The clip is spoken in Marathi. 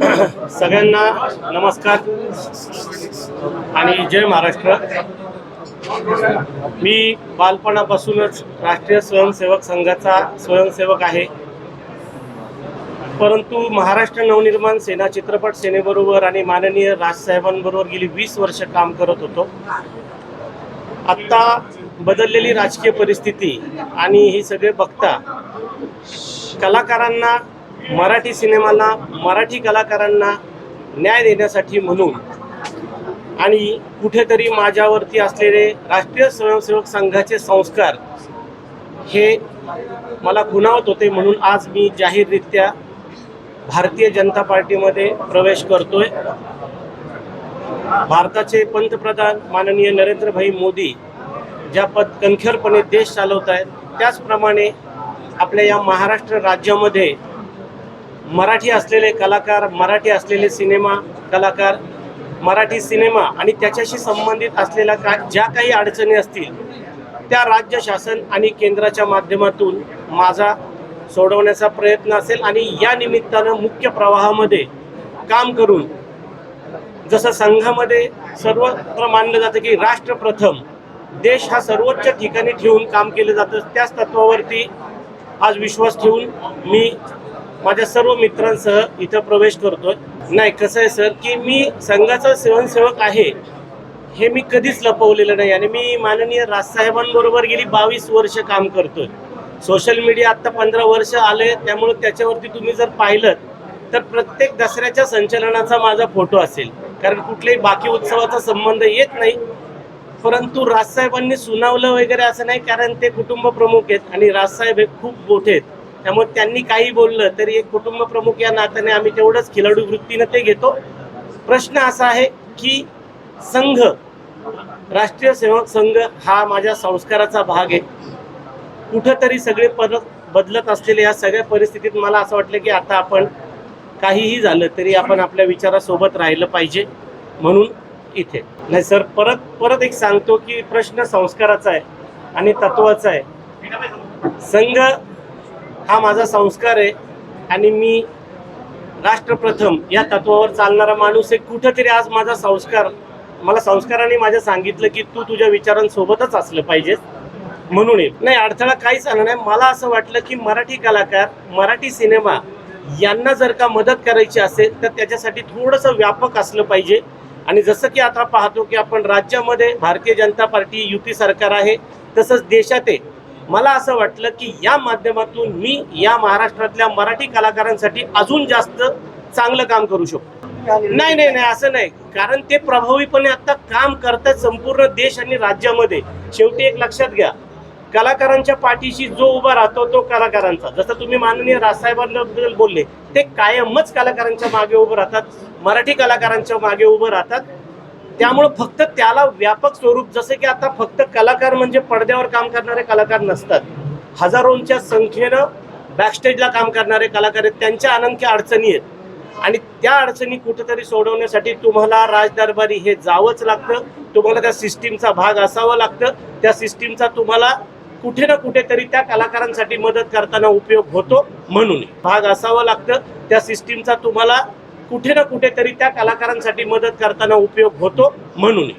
सगळ्यांना नमस्कार आणि जय महाराष्ट्र. मी बालपणापासूनच राष्ट्रीय स्वयंसेवक संघाचा स्वयंसेवक आहे. परंतु महाराष्ट्र नवनिर्माण सेना चित्रपट सेनेबरोबर आणि माननीय राजसाहेबांबरोबर गेली वीस वर्ष काम करत होतो. आत्ता बदललेली राजकीय परिस्थिती आणि ही सगळे बघता कलाकारांना मराठी सिनेमाला मराठी कलाकारांना न्याय देण्यासाठी म्हणून आणि कुठेतरी माझ्यावरती असलेले राष्ट्रीय स्वयंसेवक संघाचे संस्कार हे मला खुणावत होते म्हणून आज मी जाहीररित्या भारतीय जनता पार्टीमध्ये प्रवेश करतोय. भारताचे पंतप्रधान माननीय नरेंद्रभाई मोदी ज्या पद कणखरपणे देश चालवत आहेत त्याचप्रमाणे आपल्या या महाराष्ट्र राज्यामध्ये मराठी असलेले कलाकार मराठी असलेले सिनेमा कलाकार मराठी सिनेमा आणि त्याच्याशी संबंधित असलेल्या का ज्या काही अडचणी असतील त्या राज्य शासन आणि केंद्राच्या माध्यमातून माझा सोडवण्याचा प्रयत्न असेल आणि या निमित्तानं मुख्य प्रवाहामध्ये काम करून जसं संघामध्ये सर्वत्र मानलं जातं की राष्ट्र प्रथम देश हा सर्वोच्च ठिकाणी ठेवून काम केलं जातं त्याच तत्वावरती आज विश्वास ठेवून मी माझ्या सर्व मित्रांसह इथं प्रवेश करतोय. नाही कसं आहे सर की मी संघाचा स्वयंसेवक आहे हे मी कधीच लपवलेलं नाही आणि मी माननीय राजसाहेबांबरोबर गेली बावीस वर्ष काम करतोय. सोशल मीडिया आत्ता पंधरा वर्ष आले त्यामुळे त्याच्यावरती तुम्ही जर पाहिलं तर प्रत्येक दसऱ्याच्या संचलनाचा माझा फोटो असेल. कारण कुठल्याही बाकी उत्सवाचा संबंध येत नाही. परंतु राजसाहेबांनी सुनावलं वगैरे असं नाही कारण ते कुटुंब प्रमुख आहेत आणि राजसाहेब हे खूप मोठे आहेत. त्यामुळे त्यांनी काही बोललं तरी एक कुटुंब प्रमुख या नात्याने आम्ही तेवढंच खिलाडू वृत्तीनं ते घेतो. प्रश्न असा आहे की संघ राष्ट्रीय सेवक संघ हा माझ्या संस्काराचा भाग आहे. कुठंतरी सगळे परत बदलत असलेल्या या सगळ्या परिस्थितीत मला असं वाटलं की आता आपण काहीही झालं तरी आपण आपल्या विचारासोबत राहिलं पाहिजे म्हणून इथे. नाही सर परत परत एक सांगतो की प्रश्न संस्काराचा आहे आणि तत्वाचा आहे. संघ हा माझा संस्कार आहे. आणि मी राष्ट्रप्रथम या तत्वावर चालणारा माणूस आहे. कुठंतरी आज माझा संस्कार मला संस्काराने माझ्या सांगितलं की तू तुझ्या विचारांसोबतच असलं पाहिजेस म्हणून एक नाही अडथळा काहीच आला नाही. मला असं वाटलं की मराठी कलाकार मराठी सिनेमा यांना जर का मदत करायची असेल तर त्याच्यासाठी थोडंसं व्यापक असलं पाहिजे. आणि जसं की आता पाहतो की आपण राज्यामध्ये भारतीय जनता पार्टी युती सरकार आहे. तसंच देशात आहे. मला असं वाटलं की या माध्यमातून मी या महाराष्ट्रातल्या मराठी कलाकारांसाठी अजून जास्त चांगलं काम करू शकतो. नाही नाही नाही असं नाही. कारण ते प्रभावीपणे आता काम करतात संपूर्ण देश आणि राज्यामध्ये. शेवटी एक लक्षात घ्या. कलाकारांच्या पाठीशी जो उभा राहतो तो कलाकारांचा. जसं तुम्ही माननीय राजसाहेबांबद्दल बोलले ते कायमच कलाकारांच्या मागे उभं राहतात मराठी कलाकारांच्या मागे उभं राहतात. त्यामुळं फक्त त्याला व्यापक स्वरूप जसं की आता फक्त कलाकार म्हणजे पडद्यावर काम करणारे कलाकार नसतात. हजारोंच्या संख्येनं बॅकस्टेजला काम करणारे कलाकार आहेत. त्यांच्या अनंख्य अडचणी आहेत. आणि त्या अडचणी कुठेतरी सोडवण्यासाठी तुम्हाला राजदरबारी हे जावंच लागतं. तुम्हाला त्या सिस्टीमचा भाग असावं लागतं. त्या सिस्टीमचा तुम्हाला कुठे ना कुठेतरी त्या कलाकारांसाठी मदत करताना उपयोग होतो म्हणून. भाग असावं लागतं. त्या सिस्टीमचा तुम्हाला कुठे ना कुठेतरी त्या कलाकारांसाठी मदत करताना उपयोग होतो म्हणून.